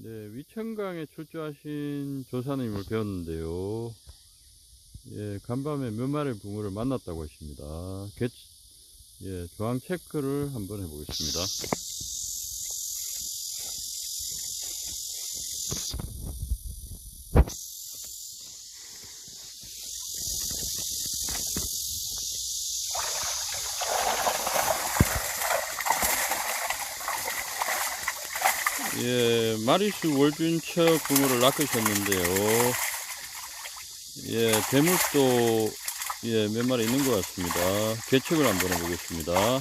네, 위천강에 출조하신 조사님을 배웠는데요. 예, 간밤에 몇 마리 붕어를 만났다고 하십니다. 개, 예, 조항 체크를 한번 해보겠습니다. 예, 마리수 월준척 붕어를 낚으셨는데요. 예, 대물도 예, 몇 마리 있는 것 같습니다. 개척을 한번 해보겠습니다.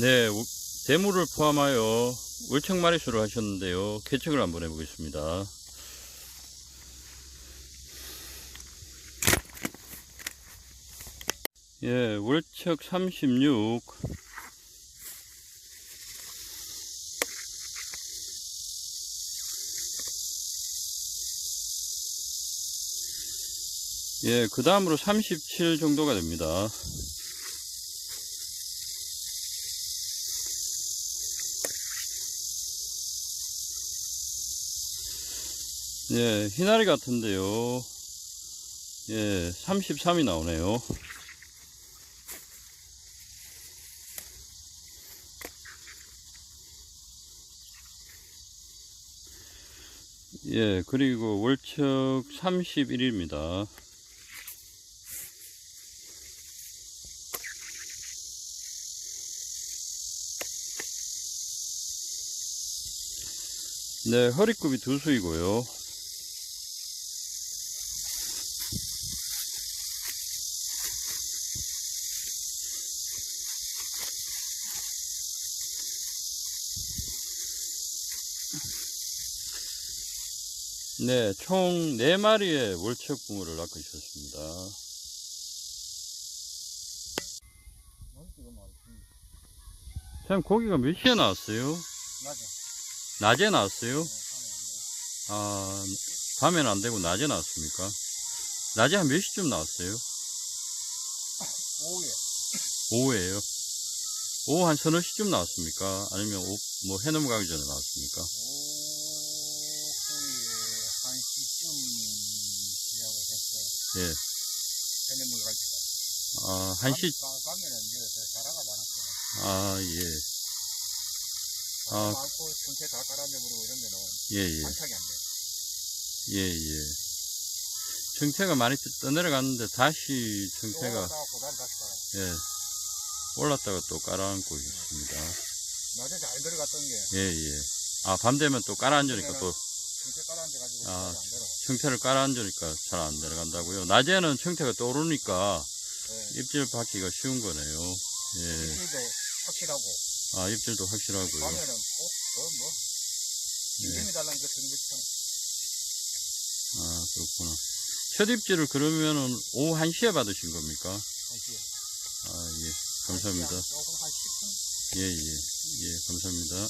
네, 우- 대물을 포함하여 월척 마리수를 하셨는데요. 개척을 한번 해보겠습니다. 예, 월척 36. 예, 그 다음으로 37 정도가 됩니다. 예, 희나리 같은데요. 예, 33이 나오네요. 예, 그리고 월척 31입니다. 네, 허리굽이 두 수이고요. 네, 총 4마리의 월척붕어를 낚으셨습니다. 참, 고기가 몇 시에 나왔어요? 맞아. 낮에 나왔어요? 아, 밤에는 안 되고 낮에 나왔습니까? 낮에 한 몇 시쯤 나왔어요? 오후에. 오후에요? 오후 한 서너 시쯤 나왔습니까? 아니면 오, 뭐 해 넘어가기 전에 나왔습니까? 오후에 한 시쯤 지나고 됐어요. 예. 해넘어 갈 때까지. 아, 한 시, 밤- 밤에는 이제 저 자라가 많았어요. 아, 예. 아. 많고 전체 다 깔아내버리고 이런 데는 예, 예. 안착이 안 돼. 예, 예. 정체가 많이 떠- 떠내려갔는데 다시 정체가. 예. 올랐다가 또 깔아앉고 있습니다. 낮에 잘 들어갔던 게 예, 예. 아, 밤 되면 또 깔아앉으니까 또 전체 깔아앉아가지고 아. 청태를 깔아앉으니까 잘 안 내려간다고요. 낮에는 청태가 떠오르니까 네. 입질 받기가 쉬운 거네요. 예. 입질도 확실하고 아, 입질도 확실하고요. 밤에는 꼭 그건 뭐 전기처럼 아, 그렇구나. 첫 입질을 그러면은 오후 1시에 받으신 겁니까? 한시 아, 예. 감사합니다. 조금 한 10분 예, 예. 예, 감사합니다.